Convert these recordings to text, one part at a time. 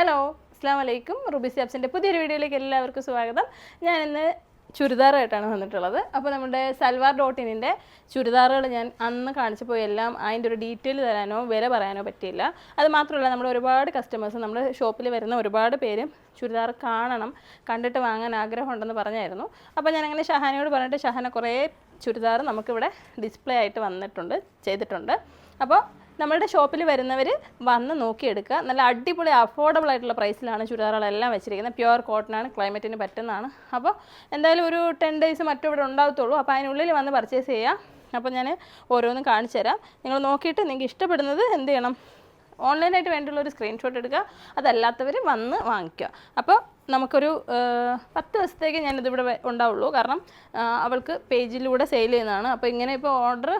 Hello അസ്സാം വലൈക്കും Ruby സാബ്സിന്റെ പുതിയൊരു വീഡിയോയിലേക്ക് എല്ലാവർക്കും സ്വാഗതം. ഞാൻ ഇന്ന് ചുരിദാറായിട്ടാണ് വന്നിട്ടുള്ളത്. അപ്പോൾ നമ്മുടെ സൽവാർ ഡോട്ട് ഇനിന്റെ ചുരിദാറുകൾ ഞാൻ അന്ന് കാണിച്ചു പോയി എല്ലാം അതിന്റെ ഒരു ഡീറ്റെയിൽ തരാനോ വില പറയാനോ പറ്റിയില്ല. അത് മാത്രമല്ല നമ്മൾ ഒരുപാട് കസ്റ്റമേഴ്സ് നമ്മുടെ ഷോപ്പിൽ വരുന്ന ഒരുപാട് പേര് ചുരിദാർ കാണണം കണ്ടിട്ട് വാങ്ങാൻ ആഗ്രഹമുണ്ടെന്ന് പറഞ്ഞായിരുന്നു. അപ്പോൾ ഞാൻ അങ്ങനെ ഷഹാനയോട് പറഞ്ഞിട്ട് ഷഹാന കുറേ ചുരിദാർ നമുക്കിവിടെ ഡിസ്പ്ലേ ആയിട്ട് വന്നിട്ടുണ്ട് ചെയ്തിട്ടുണ്ട്. അപ്പോൾ നമ്മളുടെ ഷോപ്പിൽ വരുന്നവർ വന്ന് നോക്കിയെടുക്കുക. നല്ല അടിപൊളി അഫോർഡബിൾ ആയിട്ടുള്ള പ്രൈസിലാണ് ചുരിദാറുകളെല്ലാം വെച്ചിരിക്കുന്നത്. പ്യുവർ കോട്ടനാണ് ക്ലൈമറ്റിന് പറ്റുന്നതാണ്. അപ്പോൾ എന്തായാലും ഒരു ടെൻ ഡേയ്സ് മറ്റും ഇവിടെ ഉണ്ടാകത്തുള്ളൂ അപ്പോൾ അതിനുള്ളിൽ വന്ന് പർച്ചേസ് ചെയ്യുക അപ്പോൾ ഞാൻ ഓരോന്നും കാണിച്ചു തരാം. നിങ്ങൾ നോക്കിയിട്ട് നിങ്ങൾക്ക് ഇഷ്ടപ്പെടുന്നത് എന്ത് ചെയ്യണം? ഓൺലൈനായിട്ട് വേണ്ടിയുള്ള ഒരു സ്ക്രീൻഷോട്ട് എടുക്കുക. അതല്ലാത്തവർ വന്ന് വാങ്ങിക്കുക. അപ്പോൾ നമുക്കൊരു പത്ത് ദിവസത്തേക്ക് ഞാനിതിവിടെ ഉണ്ടാവുള്ളൂ. കാരണം അവൾക്ക് പേജിലൂടെ സെയിൽ ചെയ്യുന്നതാണ്. അപ്പോൾ ഇങ്ങനെ ഇപ്പോൾ ഓർഡർ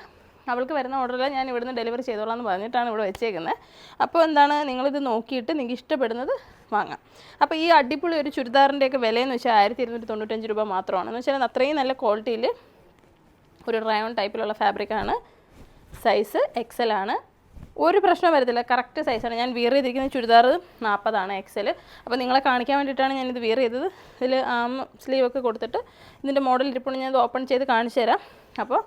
അവൾക്ക് വരുന്ന ഓർഡറെല്ലാം ഞാൻ ഇവിടുന്ന് ഡെലിവറി ചെയ്തോളാം എന്ന് പറഞ്ഞിട്ടാണ് ഇവിടെ വെച്ചേക്കുന്നത്. അപ്പോൾ എന്താണ് നിങ്ങളിത് നോക്കിയിട്ട് നിങ്ങൾക്ക് ഇഷ്ടപ്പെടുന്നത് വാങ്ങാം. അപ്പോൾ ഈ അടിപൊളി ഒരു ചുരിദാറിന്റെയൊക്കെ വിലയെന്ന് വെച്ചാൽ ആയിരത്തി ഇരുന്നൂറ്റി തൊണ്ണൂറ്റഞ്ച് രൂപ മാത്രമാണ്. എന്ന് വെച്ചാൽ അത്രയും നല്ല ക്വാളിറ്റിയിൽ ഒരു റയോൺ ടൈപ്പിലുള്ള ഫാബ്രിക്കാണ് സൈസ് എക്സൽ ആണ്. ഒരു പ്രശ്നം വരത്തില്ല. കറക്റ്റ് സൈസാണ് ഞാൻ വീർ ചെയ്തിരിക്കുന്ന ചുരിദാർ നാൽപ്പതാണ് എക്സൽ അപ്പോൾ നിങ്ങളെ കാണിക്കാൻ വേണ്ടിയിട്ടാണ് ഞാനിത് വീർ ചെയ്തത്. ഇതിൽ ആം സ്ലീവൊക്കെ കൊടുത്തിട്ട് ഇതിന്റെ മോഡൽ ഇരിപ്പുണ്ട്. ഞാൻ ഇത് ഓപ്പൺ ചെയ്ത് കാണിച്ചു തരാം അപ്പോൾ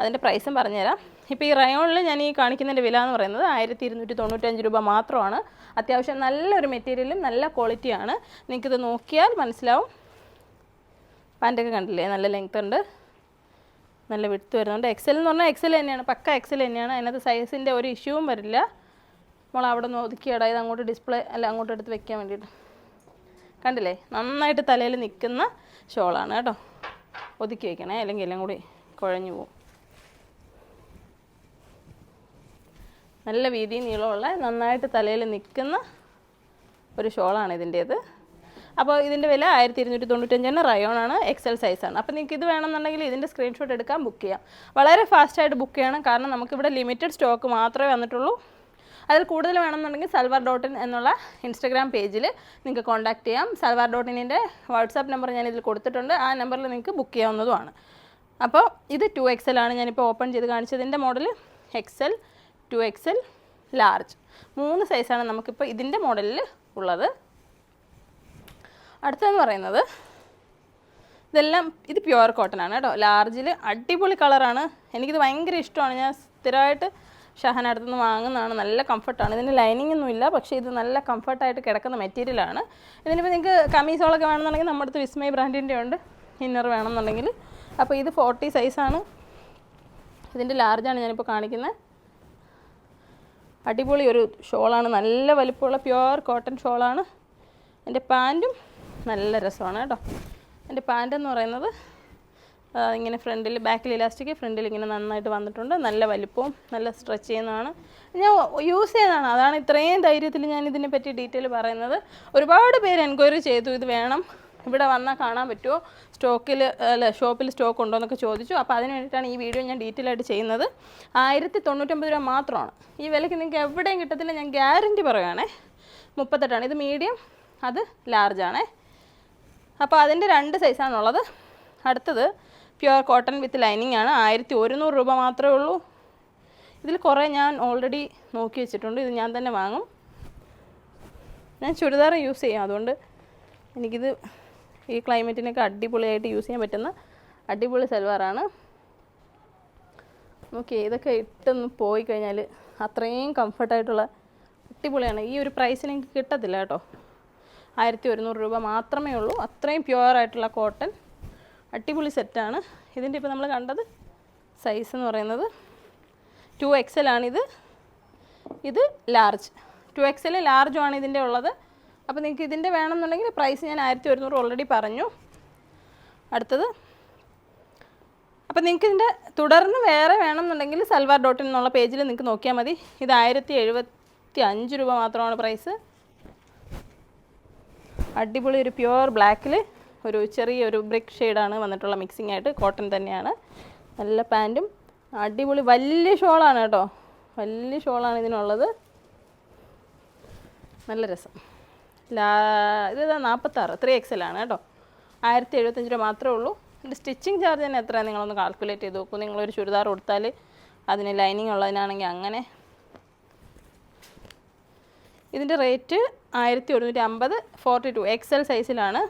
അതിന്റെ പ്രൈസും പറഞ്ഞുതരാം. ഇപ്പോൾ ഈ റയോണിൽ ഞാൻ ഈ കാണിക്കുന്നതിന്റെ വില എന്ന് പറയുന്നത് ആയിരത്തി ഇരുന്നൂറ്റി തൊണ്ണൂറ്റഞ്ച് രൂപ മാത്രമാണ്. അത്യാവശ്യം നല്ലൊരു മെറ്റീരിയലും നല്ല ക്വാളിറ്റിയാണ്. നിങ്ങൾക്കിത് നോക്കിയാൽ മനസ്സിലാവും. പാന്റൊക്കെ കണ്ടില്ലേ? നല്ല ലെങ്ത് ഉണ്ട്. നല്ല വിടുത്ത് വരുന്നുണ്ട്. എക്സൽ എന്ന് പറഞ്ഞാൽ എക്സൽ തന്നെയാണ്. പക്ക എക്സൽ തന്നെയാണ്. അതിനകത്ത് സൈസിന്റെ ഒരു ഇഷ്യൂവും വരില്ല. നമ്മൾ അവിടെ നിന്ന് ഒതുക്കി ഇത് അങ്ങോട്ട് ഡിസ്പ്ലേ അല്ല അങ്ങോട്ട് എടുത്ത് വെക്കാൻ വേണ്ടിയിട്ട്. കണ്ടില്ലേ? നന്നായിട്ട് തലയിൽ നിൽക്കുന്ന ഷോളാണ് കേട്ടോ. ഒതുക്കി വയ്ക്കണേ അല്ലെങ്കിൽ എല്ലാം കൂടി കുഴഞ്ഞു പോകും. നല്ല വീതി നീളമുള്ള നന്നായിട്ട് തലയിൽ നിൽക്കുന്ന ഒരു ഷോളാണ് ഇതിന്റേത്. അപ്പോൾ ഇതിന്റെ വില ആയിരത്തി ഇരുന്നൂറ്റി തൊണ്ണൂറ്റഞ്ചാണ് റയോണാണ് എക്സൽ സൈസാണ്. അപ്പോൾ നിങ്ങൾക്ക് ഇത് വേണമെന്നുണ്ടെങ്കിൽ ഇതിന്റെ സ്ക്രീൻഷോട്ട് എടുക്കാൻ ബുക്ക് ചെയ്യാം. വളരെ ഫാസ്റ്റായിട്ട് ബുക്ക് ചെയ്യണം കാരണം നമുക്കിവിടെ ലിമിറ്റഡ് സ്റ്റോക്ക് മാത്രമേ വന്നിട്ടുള്ളൂ. അതിൽ കൂടുതൽ വേണമെന്നുണ്ടെങ്കിൽ സൽവാർ ഡോട്ട് ഇൻ എന്നുള്ള ഇൻസ്റ്റഗ്രാം പേജിൽ നിങ്ങൾക്ക് കോൺടാക്ട് ചെയ്യാം. സൽവാർ ഡോട്ട് ഇനിന്റെ വാട്സാപ്പ് നമ്പർ ഞാൻ ഇതിൽ കൊടുത്തിട്ടുണ്ട്. ആ നമ്പറിൽ നിങ്ങൾക്ക് ബുക്ക് ചെയ്യാവുന്നതുമാണ്. അപ്പോൾ ഇത് ടു എക്സൽ ആണ്. ഞാനിപ്പോൾ ഓപ്പൺ ചെയ്ത് കാണിച്ചതിന്റെ model XL two X L large മൂന്ന് സൈസാണ് നമുക്കിപ്പോൾ ഇതിന്റെ മോഡലിൽ ഉള്ളത്. അടുത്തതെന്ന് പറയുന്നത് ഇതെല്ലാം ഇത് പ്യുവർ കോട്ടൺ ആണ് കേട്ടോ. ലാർജിൽ അടിപൊളി കളറാണ് എനിക്കിത് ഭയങ്കര ഇഷ്ടമാണ്. ഞാൻ സ്ഥിരമായിട്ട് ഷഹന അടുത്തുനിന്ന് വാങ്ങുന്നതാണ്. നല്ല കംഫർട്ടാണ് ഇതിന് ലൈനിങ് ഒന്നും ഇല്ല. പക്ഷേ ഇത് നല്ല കംഫർട്ടായിട്ട് കിടക്കുന്ന മെറ്റീരിയലാണ് ഇതിനിപ്പോൾ നിങ്ങൾക്ക് കമീസോളൊക്കെ വേണമെന്നുണ്ടെങ്കിൽ നമ്മുടെ അടുത്ത് വിസ്മയ ബ്രാൻഡിന്റെ ഉണ്ട്. ഇന്നർ വേണമെന്നുണ്ടെങ്കിൽ. അപ്പോൾ ഇത് ഫോർട്ടി സൈസാണ് ഇതിന്റെ ലാർജാണ് ഞാനിപ്പോൾ കാണിക്കുന്നത് അടിപൊളി ഒരു ഷോളാണ്. നല്ല വലിപ്പമുള്ള പ്യുവർ കോട്ടൺ ഷോളാണ്. എന്റെ പാന്റും നല്ല രസമാണ് കേട്ടോ. എന്റെ പാന്റ് എന്ന് പറയുന്നത് ഇങ്ങനെ ഫ്രണ്ടിൽ ബാക്കിൽ ഇലാസ്റ്റിക് ഫ്രണ്ടിൽ ഇങ്ങനെ നന്നായിട്ട് വന്നിട്ടുണ്ട്. നല്ല വലിപ്പവും നല്ല സ്ട്രെച്ച് ചെയ്യുന്നതാണ്. ഞാൻ യൂസ് ചെയ്യുന്നതാണ് അതാണ് ഇത്രയും ധൈര്യത്തിൽ ഞാൻ ഇതിനെ പറ്റി ഡീറ്റെയിൽ പറയുന്നത്. ഒരുപാട് പേര് എൻക്വയറി ചെയ്തു ഇത് വേണം. ഇവിടെ വന്നാൽ കാണാൻ പറ്റുമോ? സ്റ്റോക്കിൽ അല്ല ഷോപ്പിൽ സ്റ്റോക്ക് ഉണ്ടോ എന്നൊക്കെ ചോദിച്ചു. അപ്പോൾ അതിന് വേണ്ടിയിട്ടാണ് ഈ വീഡിയോ ഞാൻ ഡീറ്റെയിൽ ആയിട്ട് ചെയ്യുന്നത്. ആയിരത്തി തൊണ്ണൂറ്റൊമ്പത് രൂപ മാത്രമാണ്. ഈ വിലയ്ക്ക് നിങ്ങൾക്ക് എവിടെയും കിട്ടത്തില്ല. ഞാൻ ഗ്യാരന്റി പറയുകയാണേ മുപ്പത്തെട്ടാണ്. ഇത് മീഡിയം അത് ലാർജാണേ അപ്പോൾ അതിന്റെ രണ്ട് സൈസാണുള്ളത് അടുത്തത് പ്യുവർ കോട്ടൺ വിത്ത് ലൈനിങ് ആണ്. ആയിരത്തി ഒരുന്നൂറ് രൂപ മാത്രമേ ഉള്ളൂ. ഇതിൽ കുറേ ഞാൻ ഓൾറെഡി നോക്കി വെച്ചിട്ടുണ്ട്. ഇത് ഞാൻ തന്നെ വാങ്ങും. ഞാൻ ചുരിദാർ യൂസ് ചെയ്യാം. അതുകൊണ്ട് എനിക്കിത് ഈ ക്ലൈമറ്റിനൊക്കെ അടിപൊളിയായിട്ട് യൂസ് ചെയ്യാൻ പറ്റുന്ന അടിപൊളി സൽവാറാണ്. നോക്കി ഇതൊക്കെ ഇട്ടൊന്ന് പോയി കഴിഞ്ഞാൽ അത്രയും കംഫർട്ടായിട്ടുള്ള അടിപൊളിയാണ്. ഈ ഒരു പ്രൈസിന് എനിക്ക് കിട്ടത്തില്ല കേട്ടോ. ആയിരത്തി ഒരുന്നൂറ് രൂപ മാത്രമേ ഉള്ളൂ. അത്രയും പ്യുവറായിട്ടുള്ള കോട്ടൺ അടിപൊളി സെറ്റാണ് ഇതിന്റെ ഇപ്പോൾ നമ്മൾ കണ്ടത് സൈസ് എന്ന് പറയുന്നത് ടു എക്സൽ ആണിത്. ഇത് ലാർജ് ടു എക്സൽ ലാർജും ആണ് ഇതിന്റെ ഉള്ളത്. അപ്പോൾ നിങ്ങൾക്ക് ഇതിന്റെ വേണമെന്നുണ്ടെങ്കിൽ പ്രൈസ് ഞാൻ ആയിരത്തി ഒരുന്നൂറ് ഓൾറെഡി പറഞ്ഞു. അടുത്തത്. അപ്പോൾ നിങ്ങൾക്ക് ഇതിന്റെ തുടർന്ന് വേറെ വേണമെന്നുണ്ടെങ്കിൽ സൽവാർ ഡോട്ട് എന്നുള്ള പേജിൽ നിങ്ങൾക്ക് നോക്കിയാൽ മതി. ഇത് ആയിരത്തി എഴുപത്തി അഞ്ച് രൂപ മാത്രമാണ് പ്രൈസ് അടിപൊളി ഒരു പ്യുവർ ബ്ലാക്കിൽ ഒരു ചെറിയൊരു ബ്രിക്ക് ഷെയ്ഡാണ് വന്നിട്ടുള്ള മിക്സിംഗ് ആയിട്ട്. കോട്ടൺ തന്നെയാണ്. നല്ല പാന്റും അടിപൊളി വലിയ ഷോളാണ് കേട്ടോ. വലിയ ഷോളാണ് ഇതിനുള്ളത്. നല്ല രസം. ലാ ഇത് നാൽപ്പത്താറ് ത്രീ എക്സൽ ആണ് കേട്ടോ. ആയിരത്തി എഴുപത്തഞ്ച് രൂപ മാത്രമേ ഉള്ളൂ. ഇതിന്റെ സ്റ്റിച്ചിങ് ചാർജ് തന്നെ എത്രയാണ് നിങ്ങളൊന്ന് കാൽക്കുലേറ്റ് ചെയ്ത് നോക്കൂ. നിങ്ങളൊരു ചുരിദാർ കൊടുത്താൽ അതിന് ലൈനിങ് ഉള്ളതിനാണെങ്കിൽ അങ്ങനെ. ഇതിന്റെ റേറ്റ് ആയിരത്തി ഒരുന്നൂറ്റി അമ്പത് ഫോർട്ടി ടു എക്സൽ സൈസിലാണ്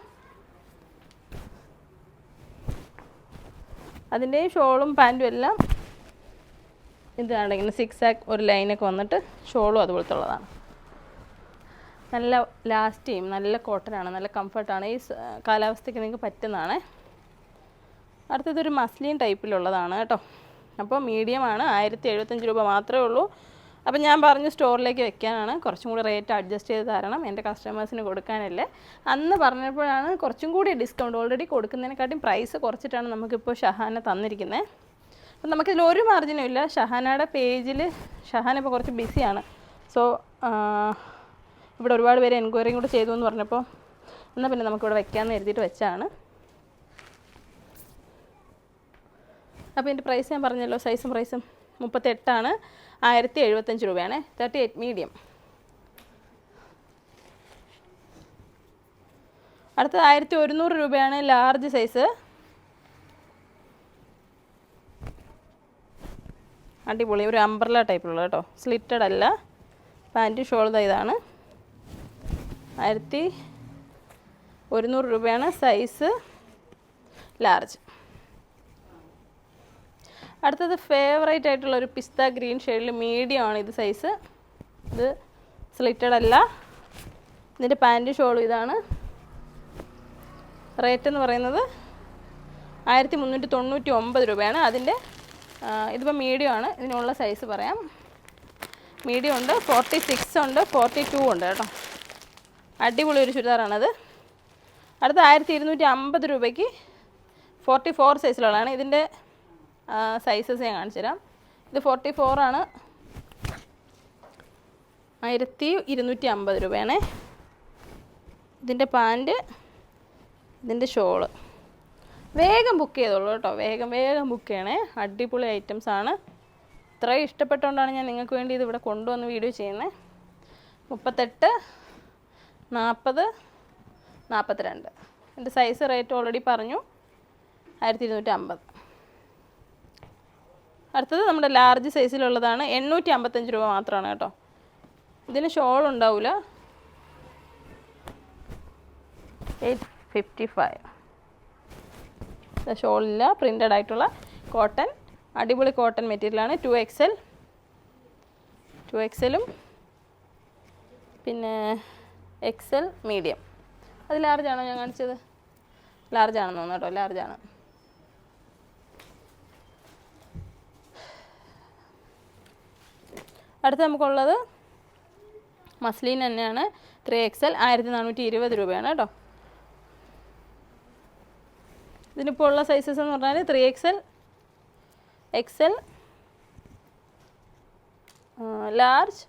അതിന്റെയും ഷോളും പാന്റും എല്ലാം ഇതാണ് ഇങ്ങനെ സിക്സ് ആക്ക് ഒരു ലൈനൊക്കെ വന്നിട്ട് ഷോളും അതുപോലത്തെ ഉള്ളതാണ് നല്ല ലാസ്റ്റ് ചെയ്യും നല്ല കോട്ടനാണ് നല്ല കംഫർട്ടാണ് ഈ കാലാവസ്ഥയ്ക്ക് നിങ്ങൾക്ക് പറ്റുന്നതാണ്. അടുത്തതൊരു മസ്ലിൻ ടൈപ്പിലുള്ളതാണ് കേട്ടോ. അപ്പോൾ മീഡിയമാണ് ആയിരത്തി എഴുപത്തഞ്ച് രൂപ മാത്രമേ ഉള്ളൂ. അപ്പം ഞാൻ പറഞ്ഞു സ്റ്റോറിലേക്ക് വെക്കാനാണ്. കുറച്ചും കൂടി റേറ്റ് അഡ്ജസ്റ്റ് ചെയ്ത് തരണം. എന്റെ കസ്റ്റമേഴ്സിന് കൊടുക്കാനല്ലേ. അന്ന് പറഞ്ഞപ്പോഴാണ് കുറച്ചും കൂടി ഡിസ്കൗണ്ട് ഓൾറെഡി കൊടുക്കുന്നതിനെക്കാട്ടും പ്രൈസ് കുറച്ചിട്ടാണ് നമുക്കിപ്പോൾ ഷഹാന തന്നിരിക്കുന്നത് അപ്പം നമുക്കിതിൽ ഒരു മാർജിനും ഇല്ല. ഷഹാനയുടെ പേജിൽ ഷഹാന ഇപ്പോൾ കുറച്ച് ബിസിയാണ് സോ ഇവിടെ ഒരുപാട് പേര് എൻക്വയറിയും കൂടെ ചെയ്തു എന്ന് പറഞ്ഞപ്പോൾ എന്നാൽ പിന്നെ നമുക്കിവിടെ വെക്കാമെന്ന് എഴുതിയിട്ട് വെച്ചാണ്. അപ്പോൾ ഇതിന്റെ പ്രൈസ് ഞാൻ പറഞ്ഞല്ലോ സൈസും പ്രൈസും മുപ്പത്തെട്ടാണ് ആയിരത്തി എഴുപത്തഞ്ച് രൂപയാണ്. തേർട്ടി എയ്റ്റ് മീഡിയം അടുത്തത് ആയിരത്തി ഒരുന്നൂറ് രൂപയാണ് ലാർജ് സൈസ് അടിപൊളി ഒരു അംബ്രല ടൈപ്പിലുള്ള കേട്ടോ. സ്ലിറ്റഡ് അല്ല. പാന്റ് ഷോൾദ ഇതാണ്. ആയിരത്തി ഒരുന്നൂറ് രൂപയാണ് സൈസ് ലാർജ് അടുത്തത് ഫേവറേറ്റ് ആയിട്ടുള്ള ഒരു പിസ്ത ഗ്രീൻ ഷെയ്ഡിൽ മീഡിയം ആണ് ഇത് സൈസ് ഇത് സ്ലിറ്റഡ് അല്ല. ഇതിന്റെ പാന്റ് ഷോളും ഇതാണ്. റേറ്റ് എന്ന് പറയുന്നത് ആയിരത്തി മുന്നൂറ്റി തൊണ്ണൂറ്റി ഒമ്പത് രൂപയാണ് അതിന്റെ ഇതിപ്പോൾ മീഡിയം ആണ്. ഇതിനുള്ള സൈസ് പറയാം. മീഡിയം ഉണ്ട് ഫോർട്ടി സിക്സ് ഉണ്ട് ഫോർട്ടി ടു ഉണ്ട് കേട്ടോ. അടിപൊളി ഒരു ചുരിദാറാണത്. അടുത്ത ആയിരത്തി ഇരുന്നൂറ്റി അമ്പത് രൂപയ്ക്ക് ഫോർട്ടി ഫോർ സൈസിലുള്ളതാണ് ഇതിന്റെ സൈസസ് ഞാൻ കാണിച്ചു തരാം ഇത് ഫോർട്ടി ഫോറാണ് ആയിരത്തി ഇരുന്നൂറ്റി അമ്പത് രൂപയാണ്. ഇതിന്റെ പാന്റ് ഇതിന്റെ ഷോൾ വേഗം ബുക്ക് ചെയ്തോളൂ കേട്ടോ. വേഗം വേഗം ബുക്ക് ചെയ്യണേ. അടിപൊളി ഐറ്റംസ് ആണ്. ഇത്രയും ഇഷ്ടപ്പെട്ടുകൊണ്ടാണ് ഞാൻ നിങ്ങൾക്ക് വേണ്ടി ഇത് ഇവിടെ കൊണ്ടുവന്ന് വീഡിയോ ചെയ്യുന്നത് മുപ്പത്തെട്ട് നാൽപ്പത് നാൽപ്പത്തിരണ്ട് എന്റെ സൈസ് റേറ്റ് ഓൾറെഡി പറഞ്ഞു. ആയിരത്തി ഇരുന്നൂറ്റി അമ്പത് അടുത്തത് നമ്മുടെ ലാർജ് സൈസിലുള്ളതാണ് എണ്ണൂറ്റി അമ്പത്തഞ്ച് രൂപ മാത്രമാണ് കേട്ടോ. ഇതിന് ഷോൾ ഉണ്ടാവില്ല എയ്റ്റ് ഫിഫ്റ്റി ഫൈവ്. ഷോളില്ല പ്രിന്റഡ് ആയിട്ടുള്ള കോട്ടൺ അടിപൊളി കോട്ടൺ മെറ്റീരിയലാണ് ടു എക്സൽ ടു എക്സലും പിന്നെ എക്സൽ മീഡിയം അത് ലാർജാണോ ഞാൻ കാണിച്ചത്? ലാർജാണെന്ന് തോന്നുന്നു കേട്ടോ ലാർജാണ് അടുത്ത് നമുക്കുള്ളത് മസ്ലിൻ തന്നെയാണ്. ത്രീ എക്സൽ ആയിരത്തി നാനൂറ്റി ഇരുപത് രൂപയാണ് കേട്ടോ. ഇതിനിപ്പോൾ ഉള്ള സൈസസ് എന്ന് പറഞ്ഞാൽ three XL XL large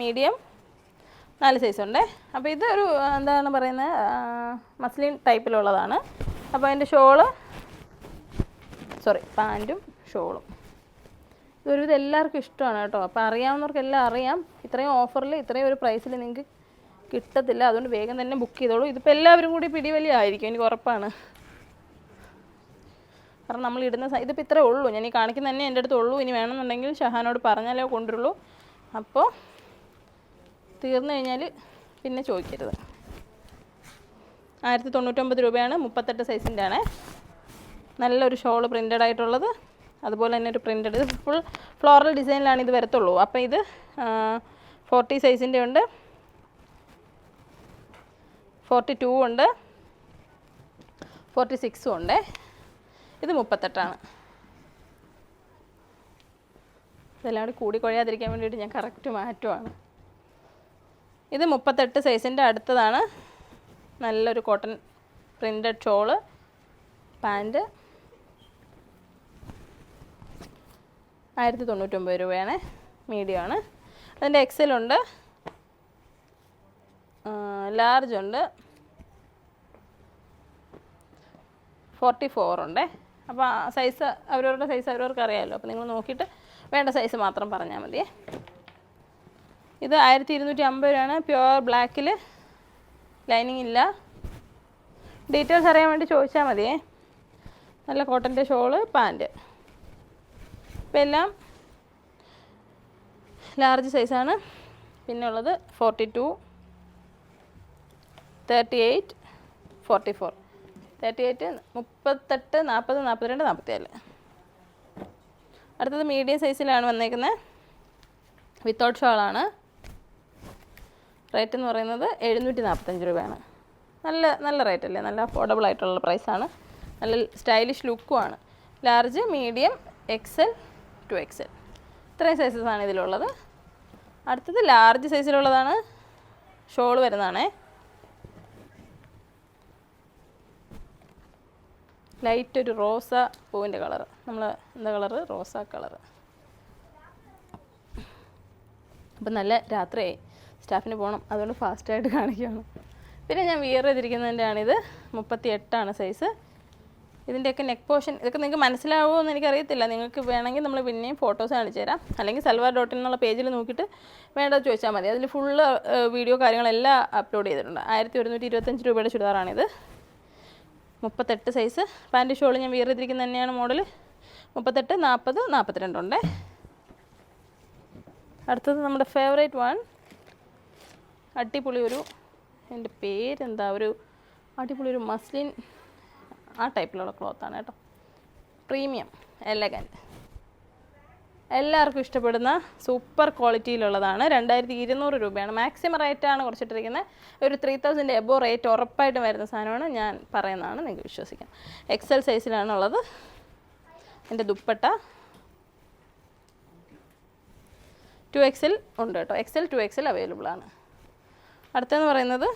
medium നാല് സൈസ് ഉണ്ടേ. അപ്പോൾ ഇത് ഒരു എന്താണ് പറയുന്നത് മസ്ലിൻ ടൈപ്പിലുള്ളതാണ് അപ്പോൾ അതിന്റെ ഷോൾ സോറി പാന്റും ഷോളും. ഇതൊരുവിധ എല്ലാവർക്കും ഇഷ്ടമാണ് കേട്ടോ. അപ്പോൾ അറിയാവുന്നവർക്കെല്ലാം അറിയാം. ഇത്രയും ഓഫറിൽ ഇത്രയും ഒരു പ്രൈസിൽ നിങ്ങൾക്ക് കിട്ടത്തില്ല. അതുകൊണ്ട് വേഗം തന്നെ ബുക്ക് ചെയ്തോളൂ. ഇതിപ്പോൾ എല്ലാവരും കൂടി പിടിവലി ആയിരിക്കും എനിക്ക് ഉറപ്പാണ്. കാരണം നമ്മൾ ഇടുന്ന ഇതിപ്പോൾ ഇത്രേ ഉള്ളൂ. ഞാൻ ഈ കാണിക്കുന്ന തന്നെ എന്റെ അടുത്ത് ഉള്ളൂ. ഇനി വേണമെന്നുണ്ടെങ്കിൽ ഷഹാനോട് പറഞ്ഞാലേ കൊണ്ടുവരുള്ളൂ. അപ്പോൾ തീർന്നു കഴിഞ്ഞാൽ പിന്നെ ചോദിക്കരുത്. ആയിരത്തി തൊണ്ണൂറ്റൊമ്പത് രൂപയാണ് മുപ്പത്തെട്ട് സൈസിന്റെ ആണ് നല്ലൊരു ഷോൾ പ്രിന്റഡ് ആയിട്ടുള്ളത്. അതുപോലെ തന്നെ ഒരു പ്രിന്റഡ് ഇത് ഫുൾ ഫ്ലോറൽ ഡിസൈനിലാണ് ഇത് വരത്തുള്ളൂ. അപ്പോൾ ഇത് ഫോർട്ടി സൈസിന്റെ ഉണ്ട്. ഫോർട്ടി ടു ഉണ്ട്. ഫോർട്ടി സിക്സും ഉണ്ട്. ഇത് മുപ്പത്തെട്ടാണ്. ഇതെല്ലാം കൂടി കുഴയാതിരിക്കാൻ വേണ്ടിയിട്ട് ഞാൻ കറക്റ്റ് മാറ്റുവാണ്. ഇത് മുപ്പത്തെട്ട് സൈസിന്റെ അടുത്തതാണ്. നല്ലൊരു കോട്ടൺ പ്രിന്റഡ് ഷോൾ പാന്റ് ആയിരത്തി തൊണ്ണൂറ്റൊമ്പത് രൂപയാണ് മീഡിയം ആണ്. അതിന്റെ എക്സലുണ്ട് ലാർജ് ഉണ്ട്. ഫോർട്ടി ഫോർ ഉണ്ട്. അപ്പോൾ സൈസ് അവരവരുടെ സൈസ് അവരവർക്ക് അറിയാമല്ലോ അപ്പോൾ നിങ്ങൾ നോക്കിയിട്ട് വേണ്ട സൈസ് മാത്രം പറഞ്ഞാൽ മതിയേ. ഇത് ആയിരത്തി ഇരുന്നൂറ്റി അമ്പത് രൂപയാണ് പ്യുവർ ബ്ലാക്കിൽ ലൈനിങ് ഇല്ല. ഡീറ്റെയിൽസ് അറിയാൻ വേണ്ടി ചോദിച്ചാൽ മതിയേ. നല്ല കോട്ടന്റെ ഷോൾ പാന്റ് ഇപ്പം എല്ലാം ലാർജ് സൈസാണ് പിന്നെ ഉള്ളത് forty two thirty eight forty four thirty eight മുപ്പത്തെട്ട് നാൽപ്പത് നാൽപ്പത്തിരണ്ട് നാൽപ്പത്തിയേഴ് അടുത്തത് മീഡിയം സൈസിലാണ് വന്നേക്കുന്നത് വിത്തൗട്ട് ഷോളാണ് റേറ്റ് എന്ന് പറയുന്നത് എഴുന്നൂറ്റി നാൽപ്പത്തഞ്ച് രൂപയാണ്. നല്ല നല്ല റേറ്റ് അല്ലേ? നല്ല അഫോർഡബിൾ ആയിട്ടുള്ള പ്രൈസാണ് നല്ല stylish ലുക്കുമാണ് large medium XL two XL ഇത്രയും സൈസസ് ആണ് ഇതിലുള്ളത്. അടുത്തത് ലാർജ് സൈസിലുള്ളതാണ് ഷോൾ വരുന്നതാണേ. ലൈറ്റ് ഒരു റോസ പൂവിന്റെ കളർ നമ്മൾ എന്താ കളർ റോസ കളർ അപ്പം നല്ല രാത്രിയായി. സ്റ്റാഫിന് പോകണം. അതുകൊണ്ട് ഫാസ്റ്റായിട്ട് കാണിക്കുകയാണ്. പിന്നെ ഞാൻ വിയർ ഇത് മുപ്പത്തി എട്ടാണ് സൈസ് ഇതിന്റെയൊക്കെ നെക്ക് പോർഷൻ ഇതൊക്കെ നിങ്ങൾക്ക് മനസ്സിലാവുമോ എന്ന് എനിക്കറിയത്തില്ല. നിങ്ങൾക്ക് വേണമെങ്കിൽ നമ്മൾ പിന്നെയും ഫോട്ടോസ് കാണിച്ചു തരാം. അല്ലെങ്കിൽ സൽവാർ ഡോട്ട് എന്നുള്ള പേജിൽ നോക്കിയിട്ട് വേണ്ടത് ചോദിച്ചാൽ മതി. അതിൽ ഫുള്ള് വീഡിയോ കാര്യങ്ങളെല്ലാം അപ്ലോഡ് ചെയ്തിട്ടുണ്ട്. ആയിരത്തി ഒരുന്നൂറ്റി ഇരുപത്തഞ്ച് രൂപയുടെ ചുരിദാറാണിത്. മുപ്പത്തെട്ട് സൈസ് പാന്റ് ഷോൾ ഞാൻ വിയർ ചെയ്തിരിക്കുന്ന തന്നെയാണ് മോഡൽ മുപ്പത്തെട്ട് നാൽപ്പത് നാൽപ്പത്തിരണ്ടുണ്ടേ അടുത്തത് നമ്മുടെ ഫേവറേറ്റ് വൺ അടിപൊളി ഒരു എന്റെ പേരെന്താ? ഒരു അടിപൊളി ഒരു മസ്ലിൻ ആ ടൈപ്പിലുള്ള ക്ലോത്താണ് കേട്ടോ. പ്രീമിയം എലഗന്റ് എല്ലാവർക്കും ഇഷ്ടപ്പെടുന്ന സൂപ്പർ ക്വാളിറ്റിയിലുള്ളതാണ് രണ്ടായിരത്തി ഇരുന്നൂറ് രൂപയാണ്. മാക്സിമം റേറ്റാണ് കുറച്ചിട്ടിരിക്കുന്നത്. ഒരു ത്രീ തൗസൻഡ് എബോ റേറ്റ് ഉറപ്പായിട്ടും വരുന്ന സാധനമാണ്. ഞാൻ പറയുന്നതാണ് നിങ്ങൾക്ക് വിശ്വസിക്കാം. എക്സൽ സൈസിലാണുള്ളത് എന്റെ ദുപ്പട്ട. ടു എക്സൽ ഉണ്ട് കേട്ടോ. എക്സൽ ടു എക്സൽ അവൈലബിൾ ആണ്. അടുത്തെന്ന് പറയുന്നത്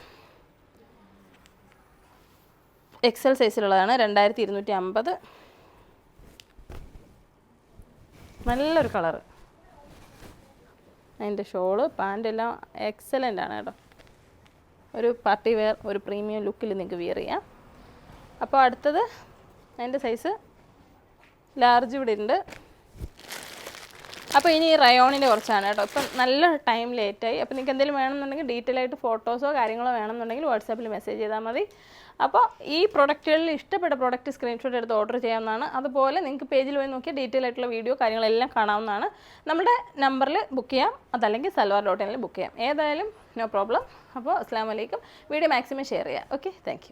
എക്സൽ സൈസിലുള്ളതാണ് രണ്ടായിരത്തി ഇരുന്നൂറ്റി അമ്പത് നല്ലൊരു കളർ അതിന്റെ ഷോൾ പാന്റ് എല്ലാം എക്സലന്റ് ആണ് കേട്ടോ. ഒരു പാർട്ടി വെയർ ഒരു പ്രീമിയം ലുക്കിൽ നിങ്ങൾക്ക് വിയർ ചെയ്യാം. അപ്പോൾ അടുത്തത് അതിന്റെ സൈസ് ലാർജ് ഇവിടെ ഉണ്ട്. അപ്പോൾ ഇനി റയോണിന്റെ കുറച്ചാണ് കേട്ടോ. ഇപ്പം നല്ല ടൈം ലേറ്റായി അപ്പോൾ നിങ്ങൾക്ക് എന്തെങ്കിലും വേണമെന്നുണ്ടെങ്കിൽ ഡീറ്റെയിൽ ആയിട്ട് ഫോട്ടോസോ കാര്യങ്ങളോ വേണമെന്നുണ്ടെങ്കിൽ വാട്സാപ്പിൽ മെസ്സേജ് ചെയ്താൽ മതി. അപ്പോൾ ഈ പ്രൊഡക്റ്റുകളിൽ ഇഷ്ടപ്പെട്ട പ്രൊഡക്റ്റ് സ്ക്രീൻഷോട്ട് എടുത്ത് ഓർഡർ ചെയ്യാവുന്നതാണ്. അതുപോലെ നിങ്ങൾക്ക് പേജിൽ പോയി നോക്കിയാൽ ഡീറ്റെയിൽ ആയിട്ടുള്ള വീഡിയോ കാര്യങ്ങളെല്ലാം കാണാവുന്നതാണ്. നമ്മുടെ നമ്പറിൽ ബുക്ക് ചെയ്യാം. അതല്ലെങ്കിൽ സൽവാർ ഡോട്ട് ഇനിൽ ബുക്ക് ചെയ്യാം. ഏതായാലും നോ പ്രോബ്ലം അപ്പോൾ അസ്സാം വലൈക്കും വീഡിയോ മാക്സിമം ഷെയർ ചെയ്യാം. Okay thank